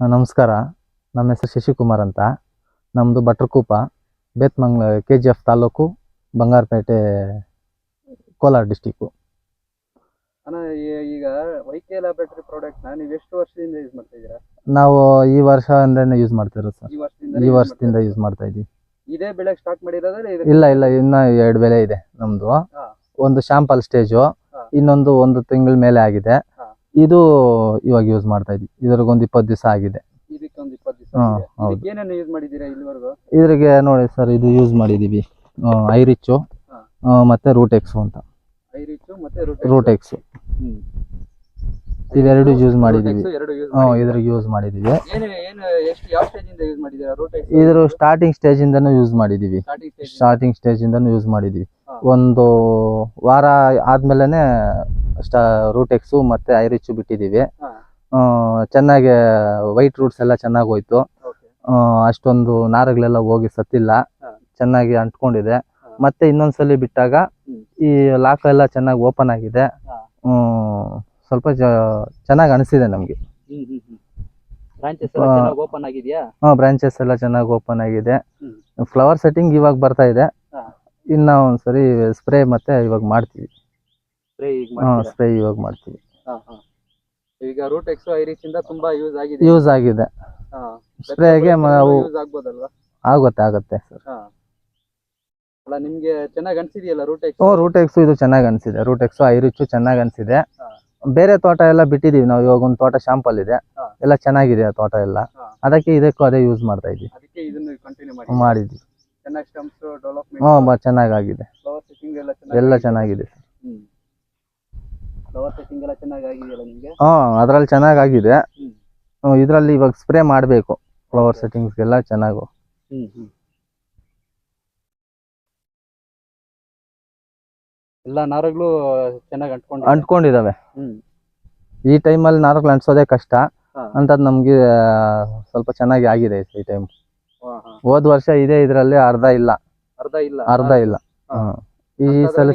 ನಮಸ್ಕಾರ. ನಮ್ಮ ಹೆಸರು ಶಶಿಕುಮಾರ್ ಅಂತ. ನಮ್ಮದು ಭಟ್ರಕೂಪ ಬೇತ್ಮಂಗ್ಲ K G F taluk Bangarapete Kolar district ಅಣ್ಣ ಈ- ಈಗ ವೈಕೇಲ ಬ್ಯಾಟ್ರಿ ಪ್ರಾಡಕ್ಟ್ನ ನೀವು ಎಷ್ಟು ವರ್ಷದಿಂದ ಯೂಸ್ ಮಾಡ್ತಾ ಇದ್ದೀರಾ? ನಾವು ಈ ವರ್ಷದಿಂದನೇ ಯೂಸ್ ಮಾಡ್ತಿರೋದು ಸರ್. ಈ ವರ್ಷದಿಂದ ಈ ವರ್ಷದಿಂದ ಯೂಸ್ ಮಾಡ್ತಾ ಇದ್ದೀವಿ ಇದೇ ಬೆಳಗ್ಗೆ ಸ್ಟಾರ್ಟ್ ಮಾಡಿರೋದ್ರೆ ಇದು ಇಲ್ಲ ಇಲ್ಲ ಇನ್ನ ಎರಡು ಬೆಲೆ ಇದೆ ನಮ್ದು. ಒಂದು ಶಾಂಪಲ್ ಸ್ಟೇಜು ಇನ್ನೊಂದು ಒಂದು ತಿಂಗಳ ಮೇಲೆ ಆಗಿದೆ. ಇದು ಇವಾಗ ಯೂಸ್ ಮಾಡ್ತಾ ಇದ್ವಿ. ಇದ್ರಿಗೊಂದು ಇಪ್ಪತ್ತು ದಿವಸ ಆಗಿದೆ. ಇಪ್ಪತ್ತು ದಿವಸ ಹಾ, ಆಗಿದೆ. ಹೌದು. ಇದಕ್ಕೆ ಏನೇನು ಯೂಸ್ ಮಾಡಿದ್ದೀರಾ ಇಲ್ಲಿವರೆಗೂ? ಇದ್ರಿಗೆ ನೋಡಿ ಸರ್ ಇದು ಯೂಸ್ ಮಾಡಿದ್ದೀವಿ ಐರಿಚ್ಚು ಹಾ. ಮತ್ತೆ ರೂಟೆಕ್ಸು ಅಂತ. ಐರಿಚು ಮತ್ತೆ ರೂಟೆಕ್ಸ್. ಹ್ಮ್. ಇವೆರಡು ಯೂಸ್ ಮಾಡಿದ್ದೀವಿ Rotex ಎರಡು ಯೂಸ್ ಹ್ಞೂ ಇದ್ರಿಗೆ ಯೂಸ್ ಮಾಡಿದ್ದೀವಿ ಏನು ಏನು ಎಷ್ಟು ಯಾವ ಸ್ಟೇಜ್ ಇಂದ ಯೂಸ್ ಮಾಡಿದ್ದೀರಾ? ರೂಟೆಕ್ಸ್ ಇದ್ರ ಸ್ಟಾರ್ಟಿಂಗ್ ಸ್ಟೇಜ್ ಇಂದ ಯೂಸ್ ಮಾಡಿದ್ದೀವಿ starting stage starting stage use ಮಾಡಿದ್ದೀವಿ ಹಾ. ಒಂದು ವಾರ ಆದ್ಮೇಲೆ ಸ್ಟಾ ರೂಟೆಕ್ಸು ಮತ್ತೆ ಐರಿಚ್ ಬಿಟ್ಟಿದ್ದೀವಿ. ಚೆನ್ನಾಗಿ ವೈಟ್ ರೂಟ್ಸ್ ಎಲ್ಲ ಚೆನ್ನಾಗಿ ಹೋಯ್ತು. ಅಷ್ಟೊಂದು ನಾರುಗಳೆಲ್ಲ ಹೋಗಿ ಸತ್ತಿಲ್ಲ. ಚೆನ್ನಾಗಿ ಅಂಟ್ಕೊಂಡಿದೆ. ಮತ್ತೆ ಇನ್ನೊಂದ್ಸಲಿ ಬಿಟ್ಟಾಗ ಈ ಲಾಕ್ ಎಲ್ಲ ಚೆನ್ನಾಗಿ ಓಪನ್ ಆಗಿದೆ. ಸ್ವಲ್ಪ ಚೆನ್ನಾಗಿ ಅನಿಸಿದೆ ನಮಗೆ. ಬ್ರಾಂಚಸ್ ಎಲ್ಲ ಚೆನ್ನಾಗಿ ಓಪನ್ ಆಗಿದೆ. ಫ್ಲವರ್ ಸೆಟ್ಟಿಂಗ್ ಇವಾಗ ಬರ್ತಾ ಇದೆ. ಇನ್ನ ಒಂದ್ಸರಿ ಸ್ಪ್ರೇ ಮತ್ತೆ ಇವಾಗ ಮಾಡ್ತೀವಿ. ಸ್ಪ್ರೇ ಈಗ ಮಾಡ್ತೀರಾ? ಸ್ಪ್ರೇ ಇವಾಗ ಮಾಡ್ತೀವಿ. ಹಾ ಹಾ. ಈಗ ರೂಟೆಕ್ಸ್ ಐರಿಚ್ ಇಂದ ತುಂಬಾ ಯೂಸ್ ಆಗಿದೆ. ಯೂಸ್ ಆಗಿದೆ. ಹಾ ಸ್ಪ್ರೇಗೆ ನಾವು ಯೂಸ್ ಆಗ್ಬೋದಲ್ವಾ? ಆಗುತ್ತೆ ಆಗುತ್ತೆ ಸರ್. ಹಾ. ಅಲ್ಲ ನಿಮ್ಗೆ ಚೆನ್ನಾಗಿ ಅನ್ಸಿದೆಯಲ್ಲ ರೂಟೆಕ್ಸ್ ಹ್ಞೂ ರೂಟೆಕ್ಸು ಇದು ಚೆನ್ನಾಗಿ ಅನಿಸಿದೆ. ರೂಟೆಕ್ಸು ಐರಿಚ್ಚು ಚೆನ್ನಾಗಿ ಅನಿಸಿದೆ. ಹಾ. ಬೇರೆ ತೋಟ ಎಲ್ಲ ಬಿಟ್ಟಿದೀವಿ ನಾವು ಇವಾಗ ಒಂದು ತೋಟ ಶಾಂಪಲ್ ಇದೆ. ಹಾ. ಎಲ್ಲ ಚೆನ್ನಾಗಿದೆ ಆ ತೋಟ ಎಲ್ಲ. ಹಾ. ಅದಕ್ಕೆ ಇದಕ್ಕೂ ಅದೇ ಯೂಸ್ ಮಾಡ್ತಾ ಇದ್ವಿ. ಅದಕ್ಕೆ ಇದನ್ನು ಕಂಟಿನ್ಯೂ ಮಾಡಿ ಮಾಡಿದ್ವಿ ಚೆನ್ನಾಗಿ ಸ್ಟಮ್ಸ್ ಹ್ಞೂ ಡೆವಲಪ್ಮೆಂಟ್ ಬ ಚೆನ್ನಾಗಾಗಿದೆ ಫ್ಲವರ್ ಸೆಟ್ಟಿಂಗ್ ಎಲ್ಲ ಚೆನ್ನಾಗಿ ಎಲ್ಲ ಚೆನ್ನಾಗಿದೆ ಹ್ಮ್ ಹ್ಞೂ ಅದ್ರಲ್ಲಿ ಚೆನ್ನಾಗ್ ಆಗಿದೆ ಇದರಲ್ಲಿ ಇವಾಗ ಸ್ಪ್ರೇ ಮಾಡಬೇಕು. ಫ್ಲವರ್ ಸೆಟ್ಟಿಂಗ್ಸ್ಗೆಲ್ಲ ಚೆನ್ನಾಗು. ಎಲ್ಲ ನಾರುಗಳು ಚೆನ್ನಾಗಿ ಅಂಟ್ಕೊಂಡು ಅಂಟ್ಕೊಂಡಿದಾವೆ ಈ ಟೈಮಲ್ಲಿ ನಾಲ್ಕು ಅಂಟಿಸೋದೇ ಕಷ್ಟ. ಅಂತ ಅಂತದ್ ನಮ್ಗೆ ಸ್ವಲ್ಪ ಚೆನ್ನಾಗಿ ಆಗಿದೆ ಈ ಟೈಮ್ ಹಾ, ಹಾ. ಹೋದ್ ವರ್ಷ ಇದೆ ಇದ್ರಲ್ಲಿ ಅರ್ಧ ಇಲ್ಲ. ಅರ್ಧ ಇಲ್ಲ. ಅರ್ಧ ಇಲ್ಲ. ಈ ಸಲ